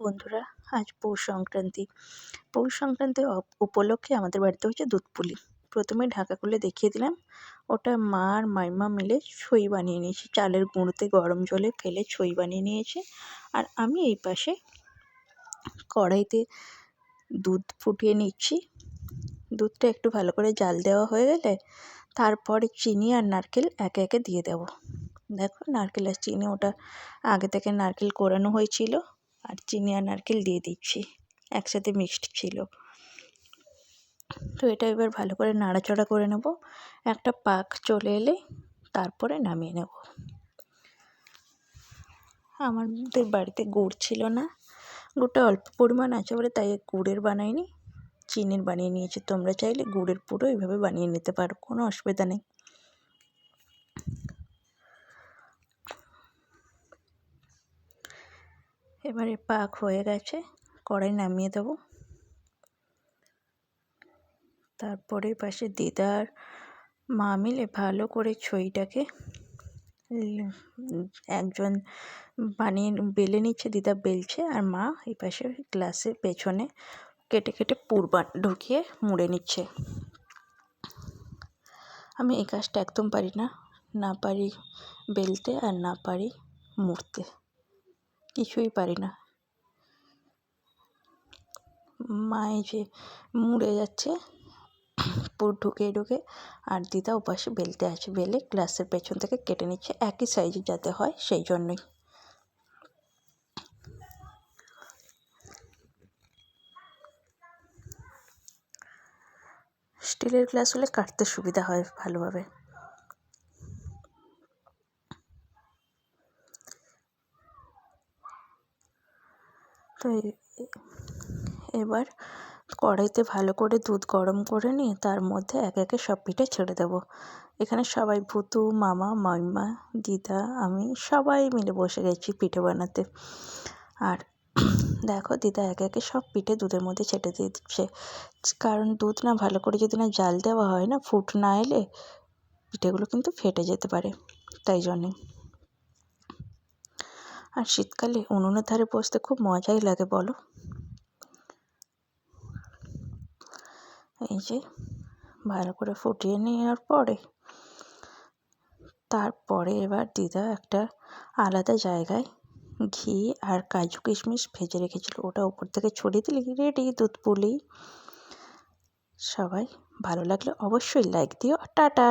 বন্ধুরা, আজ পৌষ সংক্রান্তি। পৌষ সংক্রান্তি উপলক্ষে আমাদের বাড়িতে হচ্ছে দুধ পুলি। প্রথমে ঢাকা খুলে দেখিয়ে দিলাম। ওটা মা আর মাইমা মিলে ছই বানিয়ে নিয়েছে। চালের গুঁড়োতে গরম জলে ফেলে ছই বানিয়ে নিয়েছে। আর আমি এই পাশে কড়াইতে দুধ ফুটিয়ে নিচ্ছি। দুধটা একটু ভালো করে জাল দেওয়া হয়ে গেলে তারপরে চিনি আর নারকেল একে একে দিয়ে দেবো। দেখো, নারকেল আর চিনি ওটা আগে থেকে নারকেল কোরানো হয়েছিল। আর চিনি আর নারকেল দিয়ে দিচ্ছি। একসাথে মিক্সড ছিল। তো এটা এবার ভালো করে নাড়াচাড়া করে নেব। একটা পাক চলে এলে তারপরে নামিয়ে নেব। আমাদের বাড়িতে গুড় ছিল না। গুড়টা অল্প পরিমাণ আছে বলে তাই গুড়ের বানাইনি। চিনির বানিয়ে নিয়েছি। তোমরা চাইলে গুড়ের পুরো এইভাবে বানিয়ে নিতে পারো। কোনো অসুবিধা নেই। এবারে পাক হয়ে গেছে, কড়াই নামিয়ে দেবো। তারপরে পাশে দিদার মা মিলে ভালো করে ছইটাকে একজন বানিয়ে বেলে নিচ্ছে, দিদা বেলছে আর মা এই পাশে গ্লাসের পেছনে কেটে কেটে পুর ঢুকিয়ে মুড়ে নিচ্ছে। আমি এই কাজটা একদম পারি না না পারি বেলতে আর না পারি মুড়তে। কিছুই পারি না। মা এই যে মুড়ে যাচ্ছে, পুর ঢুকে ঢুকে আর দিদা ওপাশে বেলতে আছে বেলে গ্লাসের পেছন থেকে কেটে নিচ্ছে, একই সাইজের যাতে হয় সেই জন্যই। স্টিলের গ্লাস হলে কাটতে সুবিধা হয় ভালোভাবে। তো এবার কড়াইতে ভালো করে দুধ গরম করে নিয়ে তার মধ্যে একে একে সব পিঠে ছেড়ে দেবো। এখানে সবাই ভুতু, মামা মাইমা দিদা, আমি সবাই মিলে বসে গেছি পিঠে বানাতে। আর দেখো দিদা একে একে সব পিঠে দুধের মধ্যে ছেটে দিচ্ছে। কারণ দুধ না ভালো করে যদি না জাল দেওয়া হয় না, ফুট না এলে পিঠেগুলো কিন্তু ফেটে যেতে পারে, তাই জন্যে। আর শীতকালে উনুনের ধারে বসতে খুব মজাই লাগে, বলো? এই যে, ভালো করে ফুটিয়ে নেওয়ার পরে, তারপরে এবার দিদা একটা আলাদা জায়গায় ঘি আর কাজু কিশমিশ ভেজে রেখেছিল। ওটা উপর থেকে ছড়িয়ে দিলে রেডি দুধ পুলি। সবাই ভালো লাগলে অবশ্যই লাইক দিও। টাটা!